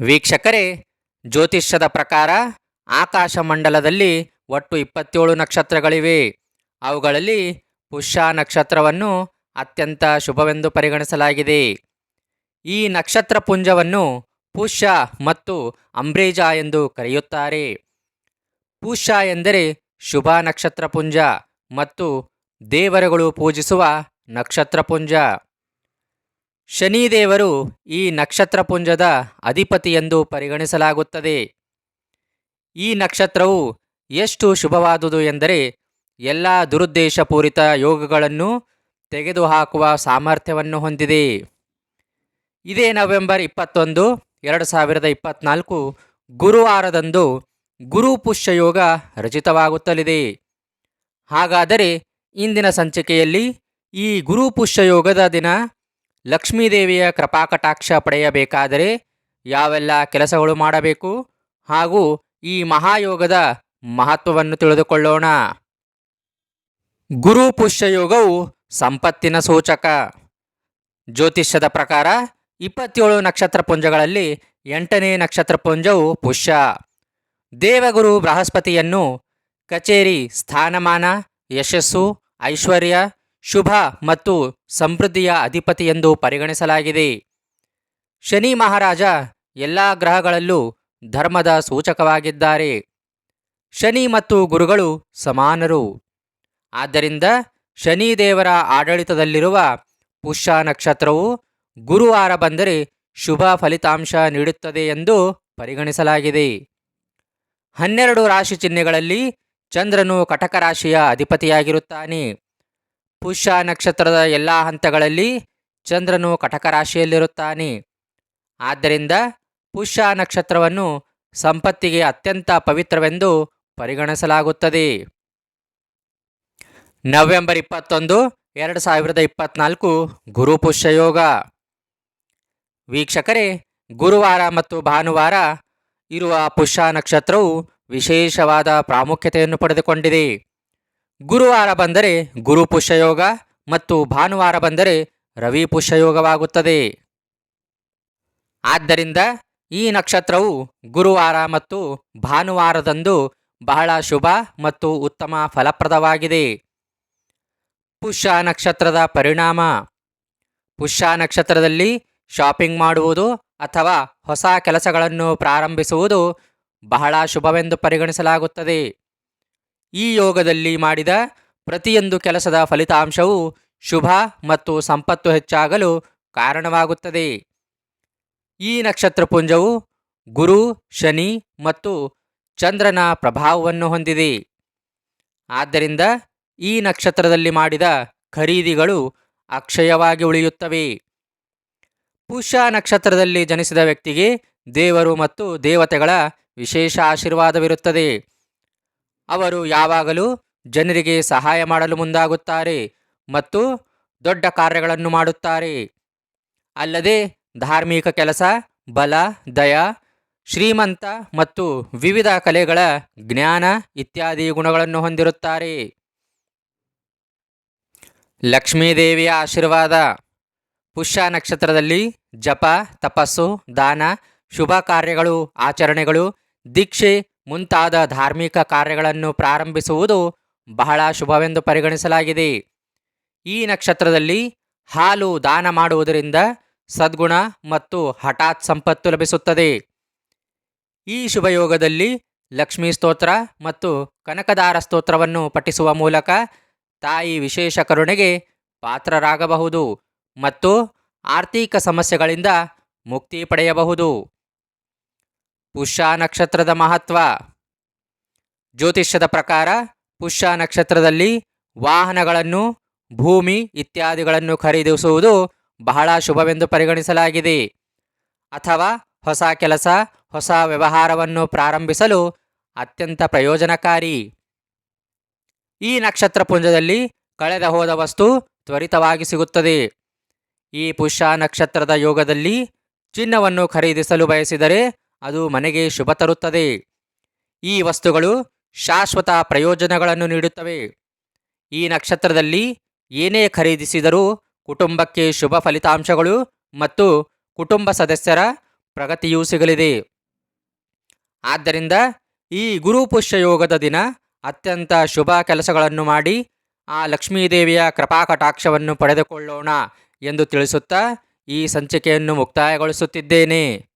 ವೀಕ್ಷಕರೇ, ಜ್ಯೋತಿಷ್ಯದ ಪ್ರಕಾರ ಆಕಾಶ ಮಂಡಲದಲ್ಲಿ ಒಟ್ಟು ಇಪ್ಪತ್ತೇಳು ನಕ್ಷತ್ರಗಳಿವೆ. ಅವುಗಳಲ್ಲಿ ಪುಷ್ಯ ನಕ್ಷತ್ರವನ್ನು ಅತ್ಯಂತ ಶುಭವೆಂದು ಪರಿಗಣಿಸಲಾಗಿದೆ. ಈ ನಕ್ಷತ್ರ ಪುಂಜವನ್ನು ಪುಷ್ಯ ಮತ್ತು ಅಂಬ್ರೇಜ ಎಂದು ಕರೆಯುತ್ತಾರೆ. ಪುಷ್ಯ ಎಂದರೆ ಶುಭ ನಕ್ಷತ್ರ ಪುಂಜ ಮತ್ತು ದೇವರುಗಳು ಪೂಜಿಸುವ ನಕ್ಷತ್ರ ಪುಂಜ. ಶನಿದೇವರು ಈ ನಕ್ಷತ್ರಪುಂಜದ ಅಧಿಪತಿ ಎಂದು ಪರಿಗಣಿಸಲಾಗುತ್ತದೆ. ಈ ನಕ್ಷತ್ರವು ಎಷ್ಟು ಶುಭವಾದುದು ಎಂದರೆ ಎಲ್ಲ ದುರುದ್ದೇಶಪೂರಿತ ಯೋಗಗಳನ್ನು ತೆಗೆದುಹಾಕುವ ಸಾಮರ್ಥ್ಯವನ್ನು ಹೊಂದಿದೆ. ಇದೇ ನವೆಂಬರ್ ಇಪ್ಪತ್ತೊಂದು, ಎರಡು ಸಾವಿರದ ಇಪ್ಪತ್ನಾಲ್ಕು ಗುರುವಾರದಂದು ಗುರು ಯೋಗ ರಚಿತವಾಗುತ್ತಲಿದೆ. ಹಾಗಾದರೆ ಇಂದಿನ ಸಂಚಿಕೆಯಲ್ಲಿ ಈ ಗುರು ಪುಷ್ಯ ಯೋಗದ ದಿನ ಲಕ್ಷ್ಮೀದೇವಿಯ ಕೃಪಾಕಟಾಕ್ಷ ಪಡೆಯಬೇಕಾದರೆ ಯಾವೆಲ್ಲ ಕೆಲಸಗಳು ಮಾಡಬೇಕು ಹಾಗೂ ಈ ಮಹಾಯೋಗದ ಮಹತ್ವವನ್ನು ತಿಳಿದುಕೊಳ್ಳೋಣ. ಗುರು ಪುಷ್ಯ ಯೋಗವು ಸಂಪತ್ತಿನ ಸೂಚಕ. ಜ್ಯೋತಿಷ್ಯದ ಪ್ರಕಾರ ಇಪ್ಪತ್ತೇಳು ನಕ್ಷತ್ರ ಪುಂಜಗಳಲ್ಲಿ ಎಂಟನೇ ನಕ್ಷತ್ರ ಪುಂಜವು ಪುಷ್ಯ. ದೇವಗುರು ಬೃಹಸ್ಪತಿಯನ್ನು ಕಚೇರಿ ಸ್ಥಾನಮಾನ, ಯಶಸ್ಸು, ಐಶ್ವರ್ಯ ಶುಭ ಮತ್ತು ಸಮೃದ್ಧಿಯ ಅಧಿಪತಿ ಎಂದು ಪರಿಗಣಿಸಲಾಗಿದೆ. ಶನಿ ಮಹಾರಾಜ ಎಲ್ಲ ಗ್ರಹಗಳಲ್ಲೂ ಧರ್ಮದ ಸೂಚಕವಾಗಿದ್ದಾರೆ. ಶನಿ ಮತ್ತು ಗುರುಗಳು ಸಮಾನರು. ಆದ್ದರಿಂದ ಶನಿ ದೇವರ ಆಡಳಿತದಲ್ಲಿರುವ ಪುಷ್ಯ ನಕ್ಷತ್ರವು ಗುರುವಾರ ಬಂದರೆ ಶುಭ ಫಲಿತಾಂಶ ನೀಡುತ್ತದೆ ಎಂದು ಪರಿಗಣಿಸಲಾಗಿದೆ. ಹನ್ನೆರಡು ರಾಶಿ ಚಿಹ್ನೆಗಳಲ್ಲಿ ಚಂದ್ರನು ಕಟಕ ರಾಶಿಯ ಅಧಿಪತಿಯಾಗಿರುತ್ತಾನೆ. ಪುಷ್ಯ ನಕ್ಷತ್ರದ ಎಲ್ಲ ಹಂತಗಳಲ್ಲಿ ಚಂದ್ರನು ಕಟಕ ರಾಶಿಯಲ್ಲಿರುತ್ತಾನೆ. ಆದ್ದರಿಂದ ಪುಷ್ಯ ನಕ್ಷತ್ರವನ್ನು ಸಂಪತ್ತಿಗೆ ಅತ್ಯಂತ ಪವಿತ್ರವೆಂದು ಪರಿಗಣಿಸಲಾಗುತ್ತದೆ. ನವೆಂಬರ್ ಇಪ್ಪತ್ತೊಂದು, ಎರಡು ಸಾವಿರದ ಇಪ್ಪತ್ನಾಲ್ಕು ಗುರು ಪುಷ್ಯ ಯೋಗ. ವೀಕ್ಷಕರೇ, ಗುರುವಾರ ಮತ್ತು ಭಾನುವಾರ ಇರುವ ಪುಷ್ಯ ನಕ್ಷತ್ರವು ವಿಶೇಷವಾದ ಪ್ರಾಮುಖ್ಯತೆಯನ್ನು ಪಡೆದುಕೊಂಡಿದೆ. ಗುರುವಾರ ಬಂದರೆ ಗುರು ಪುಷ್ಯಯೋಗ ಮತ್ತು ಭಾನುವಾರ ಬಂದರೆ ರವಿ ಪುಷ್ಯಯೋಗವಾಗುತ್ತದೆ. ಆದ್ದರಿಂದ ಈ ನಕ್ಷತ್ರವು ಗುರುವಾರ ಮತ್ತು ಭಾನುವಾರದಂದು ಬಹಳ ಶುಭ ಮತ್ತು ಉತ್ತಮ ಫಲಪ್ರದವಾಗಿದೆ. ಪುಷ್ಯ ನಕ್ಷತ್ರದ ಪರಿಣಾಮ. ಪುಷ್ಯ ನಕ್ಷತ್ರದಲ್ಲಿ ಶಾಪಿಂಗ್ ಮಾಡುವುದು ಅಥವಾ ಹೊಸ ಕೆಲಸಗಳನ್ನು ಪ್ರಾರಂಭಿಸುವುದು ಬಹಳ ಶುಭವೆಂದು ಪರಿಗಣಿಸಲಾಗುತ್ತದೆ. ಈ ಯೋಗದಲ್ಲಿ ಮಾಡಿದ ಪ್ರತಿಯೊಂದು ಕೆಲಸದ ಫಲಿತಾಂಶವು ಶುಭ ಮತ್ತು ಸಂಪತ್ತು ಹೆಚ್ಚಾಗಲು ಕಾರಣವಾಗುತ್ತದೆ. ಈ ನಕ್ಷತ್ರ ಪುಂಜವು ಗುರು, ಶನಿ ಮತ್ತು ಚಂದ್ರನ ಪ್ರಭಾವವನ್ನು ಹೊಂದಿದೆ. ಆದ್ದರಿಂದ ಈ ನಕ್ಷತ್ರದಲ್ಲಿ ಮಾಡಿದ ಖರೀದಿಗಳು ಅಕ್ಷಯವಾಗಿ ಉಳಿಯುತ್ತವೆ. ಪುಷ್ಯ ನಕ್ಷತ್ರದಲ್ಲಿ ಜನಿಸಿದ ವ್ಯಕ್ತಿಗೆ ದೇವರು ಮತ್ತು ದೇವತೆಗಳ ವಿಶೇಷ ಆಶೀರ್ವಾದವಿರುತ್ತದೆ. ಅವರು ಯಾವಾಗಲೂ ಜನರಿಗೆ ಸಹಾಯ ಮಾಡಲು ಮುಂದಾಗುತ್ತಾರೆ ಮತ್ತು ದೊಡ್ಡ ಕಾರ್ಯಗಳನ್ನು ಮಾಡುತ್ತಾರೆ. ಅಲ್ಲದೆ ಧಾರ್ಮಿಕ ಕೆಲಸ, ಬಲ, ದಯ, ಶ್ರೀಮಂತ ಮತ್ತು ವಿವಿಧ ಕಲೆಗಳ ಜ್ಞಾನ ಇತ್ಯಾದಿ ಗುಣಗಳನ್ನು ಹೊಂದಿರುತ್ತಾರೆ. ಲಕ್ಷ್ಮೀದೇವಿಯ ಆಶೀರ್ವಾದ. ಪುಷ್ಯ ನಕ್ಷತ್ರದಲ್ಲಿ ಜಪ, ತಪಸ್ಸು, ದಾನ, ಶುಭ ಕಾರ್ಯಗಳು, ಆಚರಣೆಗಳು, ದೀಕ್ಷೆ ಮುಂತಾದ ಧಾರ್ಮಿಕ ಕಾರ್ಯಗಳನ್ನು ಪ್ರಾರಂಭಿಸುವುದು ಬಹಳ ಶುಭವೆಂದು ಪರಿಗಣಿಸಲಾಗಿದೆ. ಈ ನಕ್ಷತ್ರದಲ್ಲಿ ಹಾಲು ದಾನ ಮಾಡುವುದರಿಂದ ಸದ್ಗುಣ ಮತ್ತು ಹಠಾತ್ ಸಂಪತ್ತು ಲಭಿಸುತ್ತದೆ. ಈ ಶುಭಯೋಗದಲ್ಲಿ ಲಕ್ಷ್ಮೀ ಸ್ತೋತ್ರ ಮತ್ತು ಕನಕದಾರ ಸ್ತೋತ್ರವನ್ನು ಪಠಿಸುವ ಮೂಲಕ ತಾಯಿ ವಿಶೇಷ ಕರುಣೆಗೆ ಪಾತ್ರರಾಗಬಹುದು ಮತ್ತು ಆರ್ಥಿಕ ಸಮಸ್ಯೆಗಳಿಂದ ಮುಕ್ತಿ ಪಡೆಯಬಹುದು. ಪುಷ್ಯ ನಕ್ಷತ್ರದ ಮಹತ್ವ. ಜ್ಯೋತಿಷ್ಯದ ಪ್ರಕಾರ ಪುಷ್ಯ ನಕ್ಷತ್ರದಲ್ಲಿ ವಾಹನಗಳನ್ನು, ಭೂಮಿ ಇತ್ಯಾದಿಗಳನ್ನು ಖರೀದಿಸುವುದು ಬಹಳ ಶುಭವೆಂದು ಪರಿಗಣಿಸಲಾಗಿದೆ. ಅಥವಾ ಹೊಸ ಕೆಲಸ, ಹೊಸ ವ್ಯವಹಾರವನ್ನು ಪ್ರಾರಂಭಿಸಲು ಅತ್ಯಂತ ಪ್ರಯೋಜನಕಾರಿ. ಈ ನಕ್ಷತ್ರ ಪುಂಜದಲ್ಲಿ ಕಳೆದ ಹೋದ ವಸ್ತು ತ್ವರಿತವಾಗಿ ಸಿಗುತ್ತದೆ. ಈ ಪುಷ್ಯ ನಕ್ಷತ್ರದ ಯೋಗದಲ್ಲಿ ಚಿನ್ನವನ್ನು ಖರೀದಿಸಲು ಬಯಸಿದರೆ ಅದು ಮನೆಗೆ ಶುಭ ತರುತ್ತದೆ. ಈ ವಸ್ತುಗಳು ಶಾಶ್ವತ ಪ್ರಯೋಜನಗಳನ್ನು ನೀಡುತ್ತವೆ. ಈ ನಕ್ಷತ್ರದಲ್ಲಿ ಏನೇ ಖರೀದಿಸಿದರೂ ಕುಟುಂಬಕ್ಕೆ ಶುಭ ಫಲಿತಾಂಶಗಳು ಮತ್ತು ಕುಟುಂಬ ಸದಸ್ಯರ ಪ್ರಗತಿಯೂ ಸಿಗಲಿದೆ. ಆದ್ದರಿಂದ ಈ ಗುರು ಪುಷ್ಯ ಯೋಗದ ದಿನ ಅತ್ಯಂತ ಶುಭ ಕೆಲಸಗಳನ್ನು ಮಾಡಿ ಆ ಲಕ್ಷ್ಮೀದೇವಿಯ ಕೃಪಾಕಟಾಕ್ಷವನ್ನು ಪಡೆದುಕೊಳ್ಳೋಣ ಎಂದು ತಿಳಿಸುತ್ತಾ ಈ ಸಂಚಿಕೆಯನ್ನು ಮುಕ್ತಾಯಗೊಳಿಸುತ್ತಿದ್ದೇನೆ.